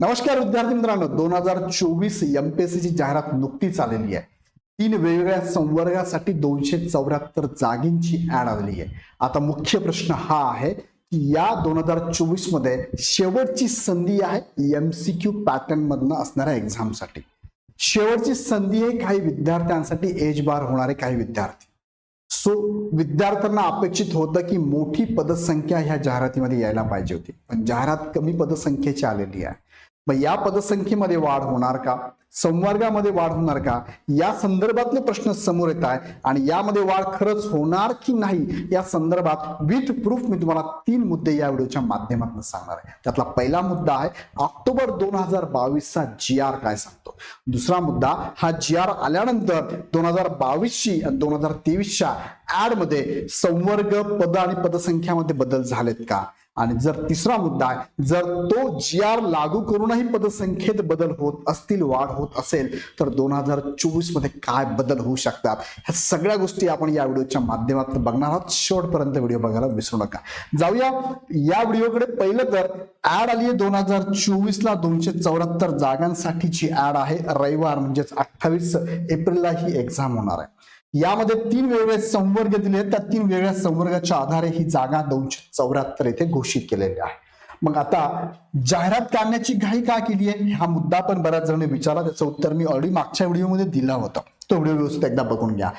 नमस्कार विद्यार्थी मित्रांनो दोन हजार चोवीस एमपीएससी ची जाहिरात नुकतीच आलेली आहे. तीन वेगवेगळ्या संवर्गासाठी दोनशे चौऱ्याहत्तर जागींची ऍड आलेली आहे. आता मुख्य प्रश्न हा आहे की या दोन हजार चोवीसमध्ये शेवटची संधी आहे एमसीक्यू पॅटर्न मधनं असणाऱ्या एक्झामसाठी शेवटची संधी आहे काही विद्यार्थ्यांसाठी एज बार होणारे काही विद्यार्थी. सो विद्यार्थ्यांना अपेक्षित होतं की मोठी पदसंख्या ह्या जाहिरातीमध्ये यायला पाहिजे होती. पण जाहिरात कमी पदसंख्येची आलेली आहे. मग या पदसंख्येमध्ये वाढ होणार का? संवर्गामध्ये वाढ होणार का? या संदर्भातले प्रश्न समोर येत आहे आणि यामध्ये वाढ खरंच होणार की नाही? या संदर्भात विथ प्रूफ मी तुम्हाला तीन मुद्दे या व्हिडिओच्या माध्यमातून सांगणार आहे. त्यातला पहिला मुद्दा आहे ऑक्टोबर दोन हजार बावीसचा जी आर काय सांगतो? दुसरा मुद्दा हा जी आर आल्यानंतर दोन हजार बावीसची आणि दोन हजार तेवीसच्या ऍडमध्ये संवर्ग पद आणि पदसंख्यामध्ये बदल झालेत का? आणि जर तिसरा मुद्दा आहे जर तो जी आर लागू करूनही पदसंख्येत बदल होत असतील वाढ होत असेल तर दोन हजार चोवीसमध्ये काय बदल होऊ शकतात? ह्या सगळ्या गोष्टी आपण या व्हिडिओच्या माध्यमातून बघणार आहोत. शेवटपर्यंत व्हिडिओ बघायला विसरू नका. जाऊया. या व्हिडिओकडे पहिलं तर ऍड आली आहे दोन हजार चोवीस ला दोनशे चौऱ्याहत्तर जागांसाठीची ऍड आहे. रविवार म्हणजेच अठ्ठावीस एप्रिलला ही एक्झाम होणार आहे. यामध्ये तीन वेगवेगळे संवर्ग दिले आहेत. त्या तीन वेगळ्या संवर्गाच्या आधारे ही जागा दोनशे चौऱ्याहत्तर येथे घोषित केलेली आहे. मग आता जाहिरात काढण्याची घाई का केली आहे? हा मुद्दा पण बऱ्याच जणांनी विचारला. त्याचं उत्तर मी ऑलरेडी मागच्या व्हिडिओमध्ये दिला होता. तो व्हिडिओ व्यवस्थित एकदा बघून घ्या.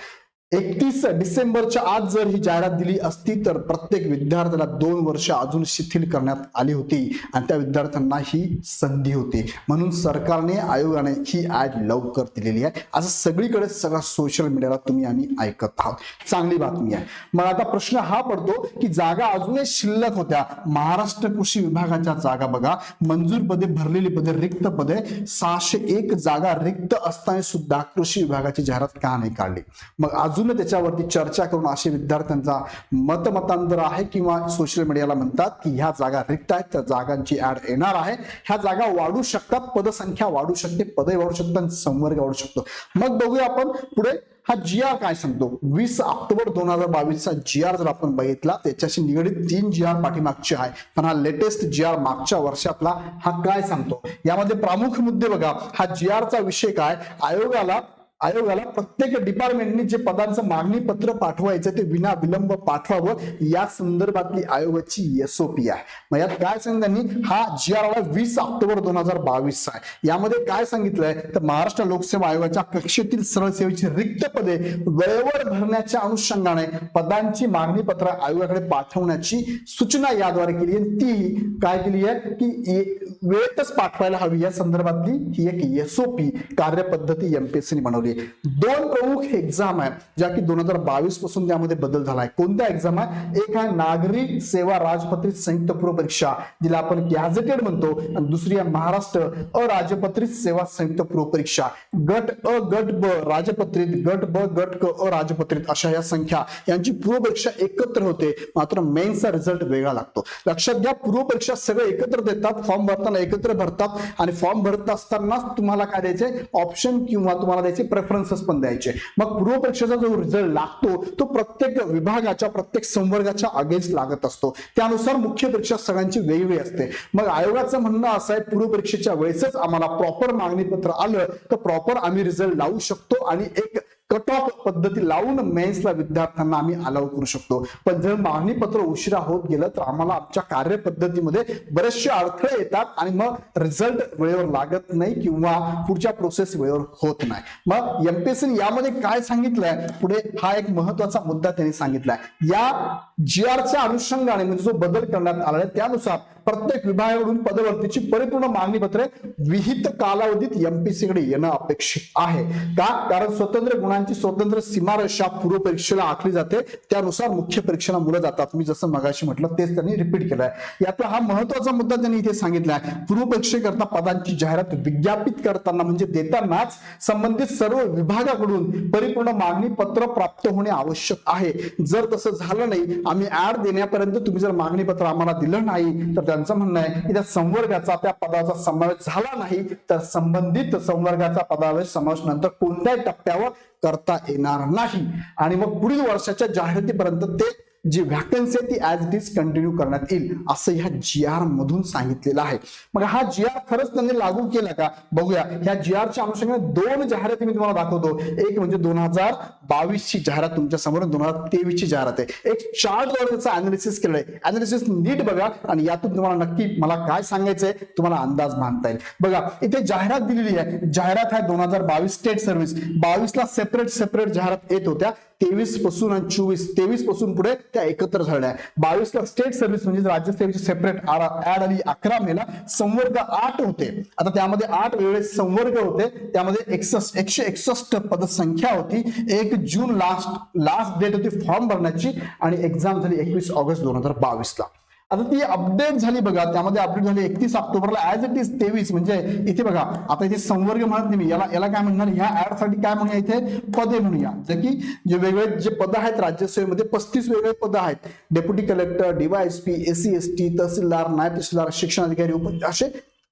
एकतीस डिसेंबरच्या आज जर ही जाहिरात दिली असती तर प्रत्येक विद्यार्थ्याला दोन वर्ष अजून शिथिल करण्यात आली होती आणि त्या विद्यार्थ्यांना ही संधी होती. म्हणून सरकारने आयोगाने ही ऍड लवकर दिलेली आहे. असं सगळीकडे सगळं सोशल मीडियाला तुम्ही आम्ही ऐकत आहोत. चांगली बातमी आहे. मग आता प्रश्न हा पडतो की जागा अजूनही शिल्लक होत्या. महाराष्ट्र कृषी विभागाच्या जागा बघा. मंजूर पदे भरलेली पदे रिक्त पदे सहाशे एक जागा रिक्त असताना सुद्धा कृषी विभागाची जाहिरात का नाही काढली? मग आज अजून त्याच्यावरती चर्चा करून असे विद्यार्थ्यांचा मतमतांतर आहे किंवा सोशल मीडियाला म्हणतात की ह्या जागा रिक्त आहेत त्या जागांची ऍड येणार आहे. ह्या जागा वाढू शकतात पदसंख्या वाढू शकते पदे वाढू शकतात आणि संवर्ग वाढू शकतो. मग बघूया आपण पुढे हा जी आर काय सांगतो? वीस ऑक्टोबर दोन हजार बावीसचा जी आर जर आपण बघितला त्याच्याशी निगडीत तीन जी आर पाठीमागचे आहे. पण हा लेटेस्ट जी आर मागच्या वर्षातला हा काय सांगतो? यामध्ये प्रामुख मुद्दे बघा. हा जी आरचा विषय काय? आयोगाला आयोगाला प्रत्येक डिपार्टमेंटने जे पदांचं मागणी पत्र पाठवायचं ते विना विलंब पाठवावं या संदर्भातली आयोगाची एसओपी आहे. मग यात काय सांगितलं त्यांनी हा जी आर आला वीस ऑक्टोबर दोन हजार बावीस आहे. यामध्ये काय सांगितलंय? तर महाराष्ट्र लोकसेवा आयोगाच्या कक्षेतील सरळ सेवेची रिक्त पदे वेळेवर भरण्याच्या अनुषंगाने पदांची मागणी पत्र आयोगाकडे पाठवण्याची सूचना याद्वारे केली आहे. ती काय केली आहे? की वेळेतच पाठवायला हवी या संदर्भातली ही एक एसओपी कार्यपद्धती एमपीएससीने बनवली. आहे. दोन प्रमुख एक्झाम आहे ज्या की दोन हजार बावीसपासून त्यामध्ये बदल झाला आहे कोणत्या एक्झाम आहे? एक आहे नागरिक सेवा राजपत्रित संयुक्त पूर्व परीक्षा जिला आपण गॅझेटेड म्हणतो आणि दुसरी आहे महाराष्ट्र अराजपत्रित सेवा संयुक्त पूर्व परीक्षा गट अ गट ब राजपत्रित गट ब गट क अराजपत्रित अशा या संख्या. यांची पूर्व परीक्षा एकत्र होते मात्र मेन्सचा रिझल्ट वेगळा लागतो. लक्षात घ्या पूर्व परीक्षा सगळे एकत्र देतात फॉर्म भरताना एकत्र भरतात आणि फॉर्म भरत असतानाच तुम्हाला काय द्यायचे ऑप्शन किंवा तुम्हाला द्यायचे प्रेफरन्सेस पण द्यायचे. मग पूर्व परीक्षेचा जो रिझल्ट लागतो तो प्रत्येक विभागाच्या प्रत्येक संवर्गाच्या अगेन्स्ट लागत असतो. त्यानुसार मुख्य परीक्षा सगळ्यांची वेगवेगळी असते. मग आयोगाचं म्हणणं असं आहे पूर्व परीक्षेच्या वेळेसच आम्हाला प्रॉपर मागणी पत्र आलं तर प्रॉपर आम्ही रिझल्ट लावू शकतो आणि एक कट ऑफ पद्धती लावून मेन्सला विद्यार्थ्यांना आम्ही अलाव करू शकतो. पण जर मागणी पत्र उशिरा होत गेलं तर आम्हाला आमच्या कार्यपद्धतीमध्ये बरेचसे अडथळे येतात आणि मग रिझल्ट वेळेवर लागत नाही किंवा पुढच्या प्रोसेस वेळेवर होत नाही. मग एमपीएससी यामध्ये काय सांगितलंय? पुढे हा एक महत्त्वाचा मुद्दा त्यांनी सांगितलाय. या जी आरच्या अनुषंगाने म्हणजे जो बदल करण्यात आला आहे त्यानुसार प्रत्येक विभागाकडून पदभरतीची परिपूर्ण मागणी पत्रे विहित कालावधीत एमपीसी कडे येणं अपेक्षित आहे. का? कारण स्वतंत्र गुणांची स्वतंत्र सीमारेषा पूर्व परीक्षेला आखली जाते. त्यानुसार मुख्य परीक्षेला मुलं जातात. मी जसं मगाशी म्हटलं तेच त्यांनी रिपीट केलंय. यातला हा महत्त्वाचा मुद्दा त्यांनी इथे सांगितला आहे पूर्व परीक्षेकरता पदांची जाहिरात विज्ञापित करताना म्हणजे देतानाच संबंधित सर्व विभागाकडून परिपूर्ण मागणी पत्र प्राप्त होणे आवश्यक आहे. जर तसं झालं नाही आम्ही ऍड देण्यापर्यंत तुम्ही जर मागणी पत्र आम्हाला दिलं नाही तर त्यांचं म्हणणं आहे की त्या संवर्गाचा त्या पदाचा समावेश झाला नाही तर संबंधित संवर्गाचा पदावेश समावेश नंतर कोणत्याही टप्प्यावर करता येणार नाही. आणि मग पुढील वर्षाच्या जाहिरातीपर्यंत ते जी व्हॅकन्सी आहे ती ऍज इट इज कंटिन्यू करण्यात येईल असं ह्या जी आर मधून सांगितलेलं आहे. मग हा जी आर खरंच त्यांनी लागू केला का? बघूया. ह्या जी आरच्या अनुषंगाने दोन जाहिराती मी तुम्हाला दाखवतो. एक म्हणजे दोन हजार बावीस ची जाहिरात तुमच्यासमोर दोन हजार तेवीस ची जाहिरात आहे. एक चार्ट वर त्याचं अनालिसिस केलंय. अनालिसिस नीट बघा आणि यातून तुम्हाला नक्की मला काय सांगायचंय तुम्हाला अंदाज बांधता येईल. बघा इथे जाहिरात दिलेली आहे. जाहिरात आहे दोन हजार बावीस स्टेट सर्व्हिस बावीसला सेपरेट सेपरेट जाहिरात येत होत्या. तेवीसपासून आणि चोवीस तेवीसपासून पुढे त्या एकत्र झाल्या. बावीस बावीसला स्टेट सर्व्हिस म्हणजे राज्य सेवेची सेपरेट ऍड आली अकरा मेला संवर्ग आठ होते. आता त्यामध्ये आठ वेळेस संवर्ग होते. त्यामध्ये एकसष्ट एकशे एकसष्ट पदसंख्या होती. एक जून लास्ट लास्ट डेट होती फॉर्म भरण्याची आणि एक्झाम झाली एकवीस ऑगस्ट दोन हजार बावीस ला आता ती अपडेट झाली बघा त्यामध्ये अपडेट झाली एकतीस ऑक्टोबरला ऍज इट इज तेवीस म्हणजे इथे बघा आता इथे संवर्ग म्हणत नाही याला याला काय म्हणणार ह्या ऍडसाठी काय म्हणूया इथे? पदे म्हणूया. जे की जे वेगळे जे पद आहेत राज्यसेवेमध्ये पस्तीस वेगळे पद आहेत. Deputy collector DYSP AC S T tahsildar नायब तहसीलदार शिक्षण अधिकारी उप असे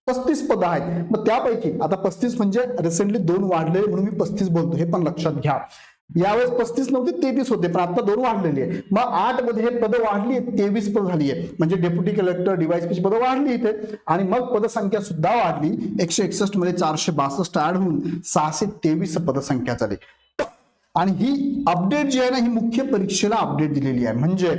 पस्तीस पद आहेत. मग त्यापैकी आता पस्तीस म्हणजे रिसेंटली दोन वाढलेले म्हणून मी पस्तीस बोलतो हे पण लक्षात घ्या. यावेळेस पस्तीस नव्हते तेवीस होते पण आता दोन वाढलेली आहे. मग आठमध्ये हे पद वाढली तेवीस पद झाली आहे म्हणजे डेप्युटी कलेक्टर डिवायस पद वाढली इथे. आणि मग पदसंख्या सुद्धा वाढली. एकशे एकसष्टमध्ये चारशे बासष्ट ऍड होऊन सहाशे तेवीस पदसंख्या झाली. आणि ही अपडेट जी आहे ना ही मुख्य परीक्षेला अपडेट दिलेली आहे. म्हणजे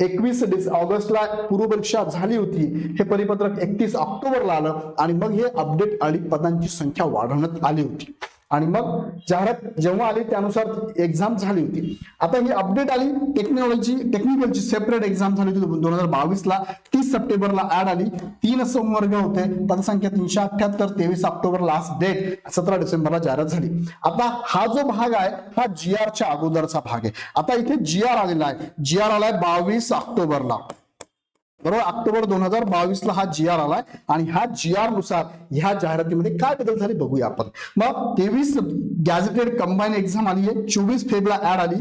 एकवीस ऑगस्टला पूर्व परीक्षा झाली होती. हे परिपत्रक एकतीस ऑक्टोबरला आलं. आणि मग हे अपडेट आली पदांची संख्या वाढवण्यात आली होती. आणि मग जाहिरात जेव्हा आली त्यानुसार एक्झाम झाली होती. आता ही अपडेट आली टेक्नॉलॉजी टेक्निकलची सेपरेट एक्झाम झाली होती दोन हजार बावीसला. तीस सप्टेंबरला ऍड आली. तीन संवर्ग होते. पदसंख्या तीनशे अठ्याहत्तर तेवीस ऑक्टोबर लास्ट डेट सतरा डिसेंबरला जाहिरात झाली. आता हा जो भाग आहे हा जी आरच्या अगोदरचा भाग आहे. आता इथे जी आर आलेला आहे. जी आर आलाय बावीस ऑक्टोबरला. बरोबर? ऑक्टोबर दोन हजार बावीस ला हा जी आर आलाय आणि ह्या जी आरनुसार ह्या जाहिरातीमध्ये काय बदल झाले बघूया आपण. मग तेवीस गॅझेटेड कंबाईन एक्झाम आली आहे. चोवीस फेबला ऍड आली.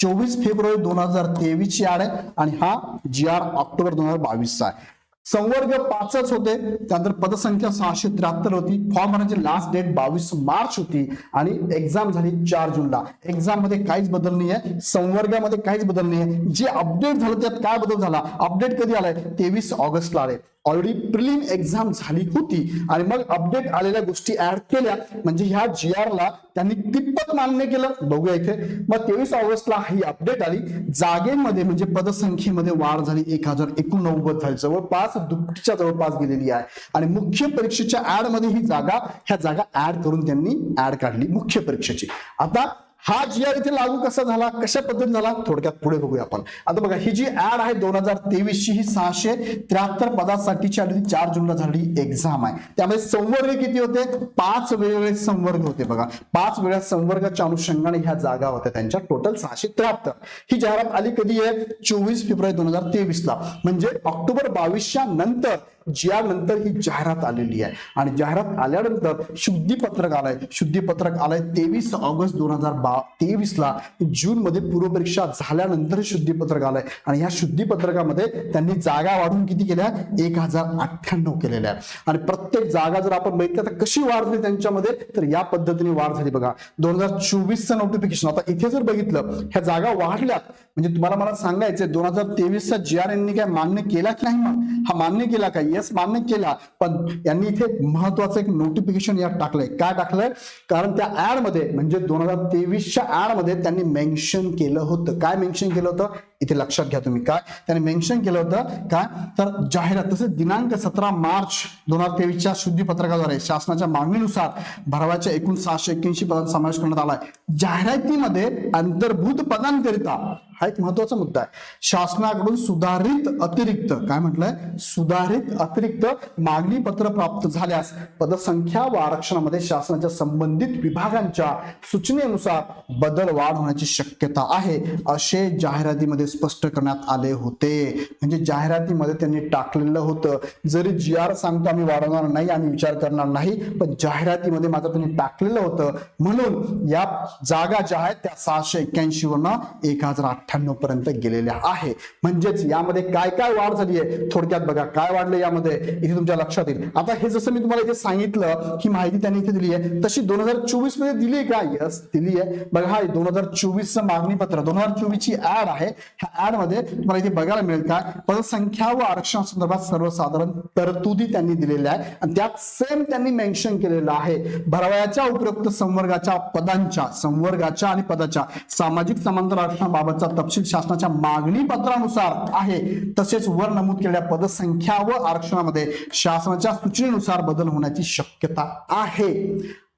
चोवीस फेब्रुवारी दोन हजार तेवीस ची ऍड आहे आणि हा जी आर ऑक्टोबर दोन हजार बावीसचा आहे. संवर्ग पाचच होते. त्यानंतर पदसंख्या सहाशे त्र्याहत्तर होती. फॉर्म भरण्याची लास्ट डेट बावीस मार्च होती आणि एक्झाम झाली चार जूनला. एक्झाममध्ये काहीच बदल नाही आहे संवर्गामध्ये काहीच बदल नाही आहे जे अपडेट झालं त्यात काय बदल झाला? अपडेट कधी आलाय? तेवीस ऑगस्टला आले ऑलरेडी प्रिलिम एक्झाम झाली होती. आणि मग अपडेट आलेल्या गोष्टी ऍड केल्या. म्हणजे ह्या जी ला त्यांनी कितपत मान्य केलं? बघूया इथे. मग तेवीस ऑगस्टला ही अपडेट आली. जागेमध्ये म्हणजे पदसंख्येमध्ये वाढ झाली. एक हजार एकोणनव्वद झाली जवळपास दुपटीच्या जवळपास गेलेली आहे. आणि मुख्य परीक्षेच्या ऍडमध्ये ही जागा ह्या जागा ऍड करून त्यांनी ऍड काढली. मुख्य परीक्षेची. आता हा जी आर इथे लागू कसा झाला? कशा पद्धतीने झाला? थोडक्यात पुढे बघूया आपण. आता बघा ही जी ऍड आहे दोन हजार तेवीस ची ही सहाशे त्र्याहत्तर पदासाठीची आणि चार जूनला झालेली एक्झाम आहे. त्यामध्ये संवर्ग किती होते? पाच वेगवेगळे संवर्ग होते बघा. पाच वेगळ्या संवर्गाच्या अनुषंगाने ह्या जागा होत्या त्यांच्या. टोटल सहाशे त्र्याहत्तर. ही जाहिरात आली कधी आहे? चोवीस फेब्रुवारी दोन हजार तेवीस ला म्हणजे ऑक्टोबर बावीसच्या नंतर ज्या नंतर ही जाहिरात आलेली आहे. आणि जाहिरात आल्यानंतर शुद्धीपत्रक आलंय. शुद्धीपत्रक आलंय तेवीस ऑगस्ट दोन हजार बा तेवीस ला जून मध्ये पूर्वपरीक्षा झाल्यानंतर शुद्धीपत्रक आलंय. आणि ह्या शुद्धीपत्रकामध्ये त्यांनी जागा वाढून किती केल्या? एक हजार अठ्ठ्याण्णव केलेल्या आहे आणि प्रत्येक जागा जर आपण बघितलं तर कशी वाढ झाली त्यांच्यामध्ये? तर या पद्धतीने वाढ झाली बघा. दोन हजार चोवीसचं नोटिफिकेशन आता इथे जर बघितलं ह्या जागा वाढल्यात म्हणजे तुम्हाला मला सांगायचंय दोन हजार तेवीसचा जी आर यांनी काय मान्य केला की नाही? हा मान्य केला काय येस मान्य केला. पण यांनी इथे महत्वाचं एक नोटिफिकेशन यात टाकलंय. काय टाकलंय? कारण त्या ऍडमध्ये म्हणजे दोन हजार तेवीसच्या ऍडमध्ये त्यांनी मेन्शन केलं होतं. काय मेन्शन केलं होतं? इथे लक्षात घ्या तुम्ही. काय? त्यांनी मेन्शन केलं होतं काय तर जाहिरात तसेच दिनांक सतरा मार्च दोन हजार तेवीसच्या शुद्धीपत्रकाद्वारे शासनाच्या मागणीनुसार भरावाच्या एकूण सहाशे एक्क्याऐंशी पदांचा समावेश करण्यात आलाय. जाहिरातीमध्ये अंतर्भूत पदांकरिता हा एक महत्त्वाचा मुद्दा आहे. शासनाकडून सुधारित अतिरिक्त काय म्हटलंय? सुधारित अतिरिक्त मागणी पत्र प्राप्त झाल्यास पदसंख्या व आरक्षणामध्ये शासनाच्या संबंधित विभागांच्या सूचनेनुसार बदल वाढ होण्याची शक्यता आहे असे जाहिरातीमध्ये स्पष्ट करण्यात आले होते. म्हणजे जाहिरातीमध्ये त्यांनी टाकलेलं होतं जरी जी आर सांगतो आम्ही वाढवणार नाही आम्ही विचार करणार नाही पण जाहिरातीमध्ये मात्र त्यांनी टाकलेलं होतं. म्हणून या जागा ज्या आहेत त्या सहाशे एक्क्याऐंशी वरनं एक हजार अठ्ठ्याण्णव पर्यंत गेलेल्या आहे. म्हणजेच यामध्ये काय काय वाढ झाली आहे थोडक्यात बघा काय वाढलं यामध्ये? इथे तुमच्या लक्षात येईल. आता हे जसं मी तुम्हाला इथे सांगितलं ही माहिती त्यांनी इथे दिली आहे तशी दोन हजार चोवीसमध्ये दिली आहे का? यस दिली आहे बघा हा दोन हजार चोवीस मागणी पत्र दोन हजार चोवीस ची ऍड आहे. ह्या ऍडमध्ये तुम्हाला इथे बघायला मिळेल काय पदसंख्या व आरक्षण संदर्भात सर्वसाधारण तरतुदी त्यांनी दिलेल्या आहे आणि त्यात सेम त्यांनी मेन्शन केलेलं आहे. भरवयाच्या उपयुक्त संवर्गाच्या पदांच्या संवर्गाच्या आणि पदाच्या सामाजिक समांतर आरक्षणाबाबतचा तपशील शासनाच्या मागणी पत्रानुसार आहे. तसेच वर नमूद केलेल्या पदसंख्या व आरक्षणामध्ये शासनाच्या सूचनेनुसार बदल होण्याची शक्यता आहे.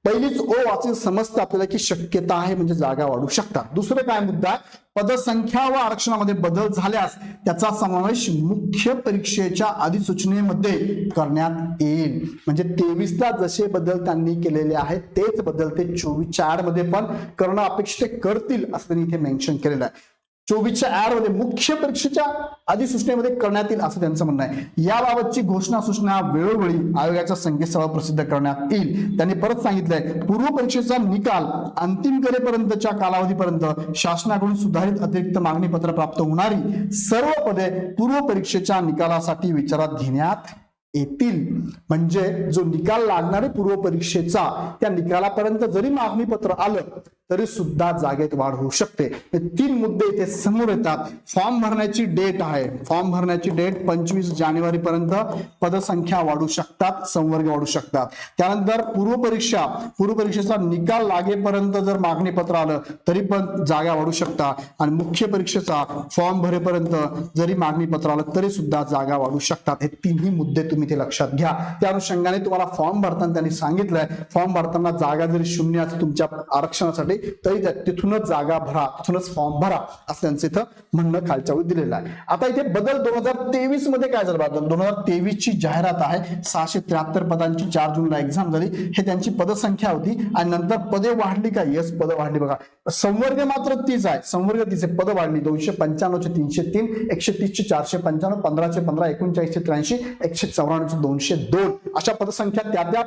पहिलीच ओ वाचून समजतं आपल्याला की शक्यता आहे म्हणजे जागा वाढू शकतात. दुसरं काय मुद्दा पदसंख्या व आरक्षणामध्ये बदल झाल्यास त्याचा समावेश मुख्य परीक्षेच्या अधिसूचनेमध्ये करण्यात येईल. म्हणजे तेवीसला जसे बदल त्यांनी केलेले आहेत तेच बदल ते चोवीसच्या आडमध्ये पण करणं अपेक्षित करतील असं त्यांनी इथे मेन्शन केलेलं आहे. चोवीसच्या ऍड मुख्य परीक्षेच्या अधिसूचनेमध्ये करण्यात येईल असं त्यांचं म्हणणं आहे. याबाबतची घोषणा सूचना वेळोवेळी आयोगाच्या संकेतस्थळावर प्रसिद्ध करण्यात येईल. त्यांनी परत सांगितलंय पूर्व परीक्षेचा निकाल अंतिम करेपर्यंतच्या कालावधीपर्यंत शासनाकडून सुधारित अतिरिक्त मागणी पत्र प्राप्त होणारी सर्व पदे पूर्व परीक्षेच्या निकालासाठी विचारात घेण्यात येतील. म्हणजे जो निकाल लागणारे पूर्व परीक्षेचा त्या निकालापर्यंत जरी मागणी पत्र आलं तरी सुद्धा जागेत वाढ होऊ शकते. तीन मुद्दे इथे समोर येतात. फॉर्म भरण्याची डेट आहे. फॉर्म भरण्याची डेट पंचवीस जानेवारी पर्यंत पदसंख्या वाढू शकतात संवर्ग वाढू शकतात. त्यानंतर पूर्व परीक्षा पूर्व परीक्षेचा निकाल लागेपर्यंत जर मागणी पत्र आलं तरी पण जागा वाढू शकतात आणि मुख्य परीक्षेचा फॉर्म भरेपर्यंत जरी मागणी पत्र आलं तरी सुद्धा जागा वाढू शकतात. हे तिन्ही मुद्दे तुम्ही ते लक्षात घ्या. त्या अनुषंगाने तुम्हाला फॉर्म भरताना त्यांनी सांगितलंय. फॉर्म भरताना जागा जरी शून्य तुमच्या आरक्षणासाठी तरी त्या- तिथूनच जागा भरा तिथूनच फॉर्म भरा असं त्यांचं इथं म्हणणं खालच्या वेळी दिलेलं आहे. आता इथे बदल दोन हजार तेवीसमध्ये काय झालं बदल दोन हजार तेवीस ची जाहिरात आहे सहाशे त्र्याहत्तर पदांची चार जूनला एक्झाम झाली. हे त्यांची पदसंख्या होती आणि नंतर पदे वाढली का? येस पद वाढली बघा. संवर्ग मात्र तीच आहे. संवर्ग तिचे पद वाढली. दोनशे पंच्याण्णवचे तीनशे तीन एकशे तीसशे चारशे पंच्याण्णव पंधराशे पंधरा एकोणचाळीसशे त्र्याऐंशी एकशे चौऱ्याण्णवचे दोनशे दोन. अशा पदसंख्या त्या त्या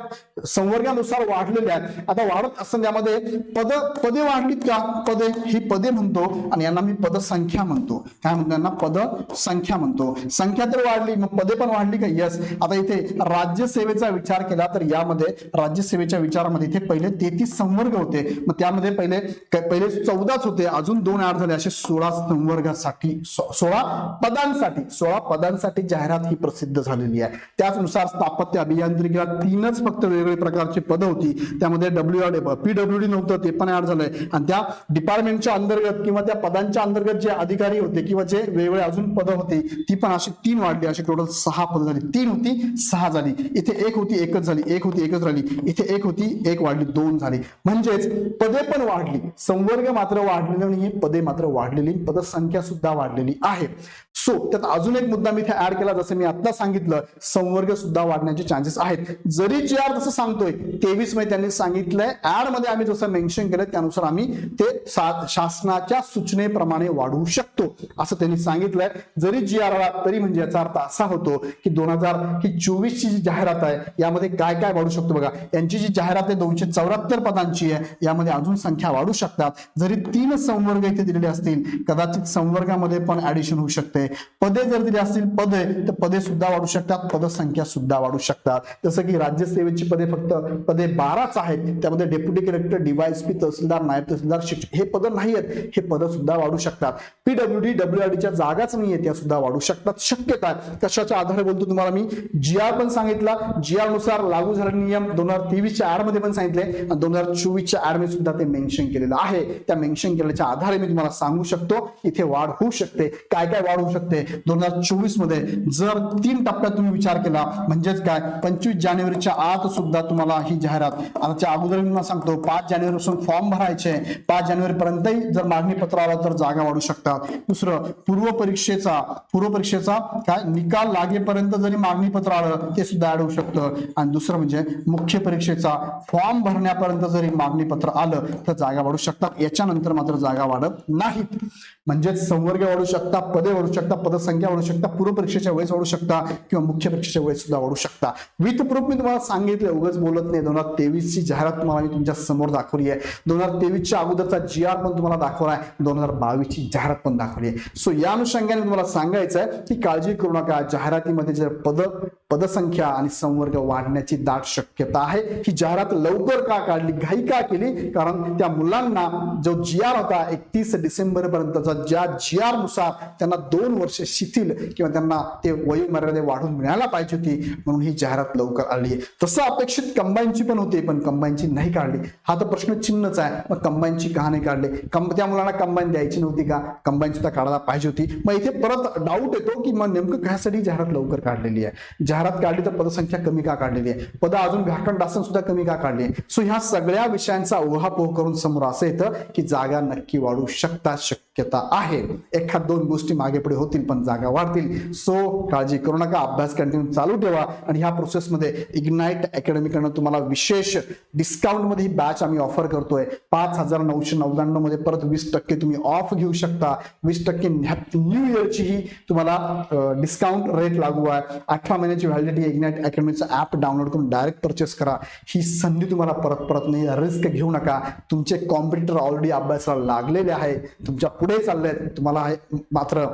संवर्गानुसार वाढलेल्या आहेत. आता वाढत असताना त्यामध्ये पद पदे वाढलीत का? पदे. ही पदे म्हणतो आणि यांना मी पदसंख्या म्हणतो. काय म्हणतो यांना? पद संख्या म्हणतो. संख्या तर वाढली मग पदे पण वाढली का? यस आता इथे राज्यसेवेचा विचार केला तर यामध्ये राज्यसेवेच्या विचारामध्ये इथे पहिले तेहतीस संवर्ग होते. मग त्यामध्ये पहिले पहिले चौदाच होते. अजून दोन आठ झाले. असे सोळा संवर्गासाठी सोळा पदांसाठी सोळा पदांसाठी जाहिरात ही प्रसिद्ध झालेली आहे. त्याचनुसार स्थापत्य अभियांत्रिकीला तीनच फक्त वेगवेगळे प्रकारची पदं होती. त्यामध्ये डब्ल्यू पीडब्ल्यू डी नव्हतं ते पण ऍड झालंय. आणि त्या डिपार्टमेंटच्या अंतर्गत किंवा त्या पदांच्या अंतर्गत जे अधिकारी होते किंवा जे वेगवेगळे अजून पदं होती ती पण अशी तीन वाढली. अशी टोटल सहा पदं झाली. तीन होती सहा झाली. इथे एक होती एकच झाली. एक होती एकच राहिली इथे एक होती एक वाढली. दोन झाली. म्हणजेच पदे पण वाढली. संवर्ग मात्र वाढलेलं नाहीये. पदे मात्र वाढलेली पदसंख्या सुद्धा वाढलेली आहे. सो त्यात अजून एक मुद्दा मी इथे ऍड केला. जसं मी आता सांगितलं संवर्ग सुद्धा वाढण्याचे चान्सेस आहेत. जरी जे आर जसं सांगतोय तेवीसमध्ये त्यांनी सांगितलंय. ऍडमध्ये आम्ही जसं मेन्शन केलं त्यानुसार आम्ही ते शासनाच्या सूचनेप्रमाणे वाढवू शकतो. असं त्यांनी सांगितलंय. जरी जी आर आला तरी म्हणजे याचा अर्थ असा होतो की दोन हजार ही चोवीस ची जी जाहिरात आहे यामध्ये काय काय वाढू शकतो बघा. यांची जी जाहिरात आहे दोनशे चौऱ्याहत्तर पदांची आहे यामध्ये अजून संख्या वाढू शकतात. जरी तीन संवर्ग इथे दिलेले असतील कदाचित संवर्गामध्ये पण ऍडिशन होऊ शकते. पदे जर दिली असतील पदे तर पदे सुद्धा वाढू शकतात पदसंख्या सुद्धा वाढू शकतात. जसं की राज्यसेवेची पदे फक्त पदे बाराच आहेत. त्यामध्ये डेप्युटी कलेक्टर डीवायएसपी तहसीलदार नायब तहसीलदार शिक्षक हे पद नाही आहेत हे पद सुद्धा वाढू शकतात. पीडब्ल्यूडी डब्ल्यूआरडीच्या जागाच नाही आहेत त्या सुद्धा वाढू शकतात. शक्यता काय? कशाच्या आधारे बोलतो तुम्हाला मी? जी आर पण सांगितला जी आरनुसार लागू झालेले नियम दोन हजार तेवीसच्या ऍडमध्ये पण सांगितले आणि दोन हजार चोवीसच्या ऍडमध्ये सुद्धा ते मेन्शन केलेलं आहे. त्या मेन्शन केल्याच्या आधारे मी तुम्हाला सांगू शकतो इथे वाढ होऊ शकते. काय काय वाढ होऊ शकते? दोन हजार चोवीसमध्ये जर तीन टप्प्यात तुम्ही विचार केला म्हणजेच काय? पंचवीस जानेवारीच्या आत सुद्धा तुम्हाला ही जाहिरात आताच्या अगोदर मी सांगतो पाच जानेवारी पासून फॉर्म भरायचे पाच जानेवारी पर्यंतही जर मागणी पत्र आलं तर जागा वाढू शकतात. दुसरं पूर्व परीक्षेचा पूर्व परीक्षेचा काय निकाल लागेपर्यंत जरी मागणी पत्र आलं ते सुद्धा ऍड होऊ शकतं. आणि दुसरं म्हणजे मुख्य परीक्षेचा फॉर्म भरण्यापर्यंत जरी मागणी पत्र आलं तर जागा वाढू शकतात. याच्यानंतर मात्र जागा वाढत नाहीत. म्हणजेच संवर्ग वाढू शकता पदे वाढू शकता पदसंख्या वाढू शकता पूर्व परीक्षेच्या वेळेस वाढू शकता किंवा मुख्य परीक्षेच्या वेळेस सुद्धा वाढू शकता विथ प्रूफ मी तुम्हाला सांगितलं उगच बोलत नाही. दोन हजार तेवीसची जाहिरात तुम्हाला मी तुमच्यासमोर दाखवली आहे. दोन हजार तेवीसच्या अगोदरचा जी आर पण तुम्हाला दाखवला आहे. दोन हजार बावीसची जाहिरात पण दाखवली आहे. सो या अनुषंगाने तुम्हाला सांगायचं आहे की काळजी करू नका. जाहिरातीमध्ये जर पद पदसंख्या आणि संवर्ग वाढण्याची दाट शक्यता आहे. ही जाहिरात लवकर का काढली घाई का केली? कारण त्या मुलांना जो जी आर होता एकतीस डिसेंबर पर्यंतचा ज्या जी आरनुसार त्यांना दोन वर्ष शिथिल किंवा त्यांना ते वयोमर्यादे वाढून मिळायला पाहिजे होती म्हणून ही जाहिरात लवकर आली आहे. तसं अपेक्षित कंबाईनची पण होती पण कंबाईनची नाही काढली. हा तर प्रश्न चिन्हच आहे. मग कंबाईनची कहाणी नाही काढली. कंब त्या मुलांना कंबाईन द्यायची नव्हती का? कंबाईन सुद्धा काढायला पाहिजे होती. मग इथे परत डाऊट येतो की मग नेमकं कशासाठी जाहिरात लवकर काढलेली आहे? जाहिरात काढली तर पदसंख्या कमी का काढलेली आहे? पद अजून व्याकरण डासन सुद्धा कमी का काढली आहे? सो ह्या सगळ्या विषयांचा उहापोह करून समोर असं येतं की जागा नक्की वाढू शकता शक्यता आहे. एखाद दोन गोष्टी मागे पुढे होतील पण जागा वाढतील. सो काळजी करू नका अभ्यास कंटिन्यू चालू ठेवा आणि ह्या प्रोसेसमध्ये इग्नाइट अकॅडमीकडनं तुम्हाला विशेष डिस्काउंटमध्ये ही बॅच आम्ही ऑफर करतोय. पाच हजार नऊशे नव्याण्णवमध्ये परत वीस टक्के तुम्ही ऑफ घेऊ शकता. वीस टक्के न्यू इयरची ही तुम्हाला डिस्काउंट रेट लागू आहे. अठरा महिन्याची व्हॅलिडिटी इग्नाइट अकॅडमीचं ऍप डाउनलोड करून डायरेक्ट परचेस करा. ही संधी तुम्हाला परत परत नाही रिस्क घेऊ नका. तुमचे कॉम्पिटिटर ऑलरेडी अभ्यासाला लागलेले आहे. तुमच्या पुढे चालले तुम्हाला मात्र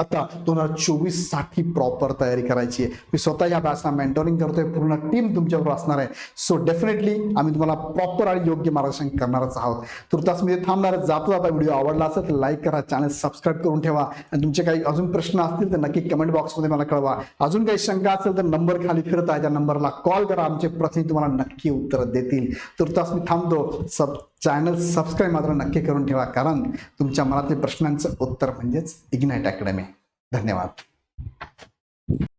आता दोन हजार चोवीससाठी प्रॉपर तयारी करायची आहे. मी स्वतः या बॅचला मेंटोरिंग करतोय पूर्ण टीम तुमच्याबरोबर असणार आहे. सो डेफिनेटली आम्ही तुम्हाला प्रॉपर आणि योग्य मार्गदर्शन करणारच आहोत. तुर्तास मी थांबणार जातो जाता जाता व्हिडिओ आवडला असेल तर लाईक करा चॅनल सबस्क्राईब करून ठेवा. आणि तुमचे काही अजून प्रश्न असतील तर नक्की कमेंट बॉक्समध्ये मला कळवा. अजून काही शंका असेल तर नंबर खाली फिरत आहे. त्या नंबरला कॉल करा. आमचे प्रतिनिधी तुम्हाला नक्की उत्तर देतील. तुर्तास मी थांबतो. सब चॅनल सबस्क्राईब मात्र नक्की करून ठेवा कारण तुमच्या मनातील प्रश्नांचं उत्तर म्हणजेच इग्नाइट अकॅडमी धन्यवाद.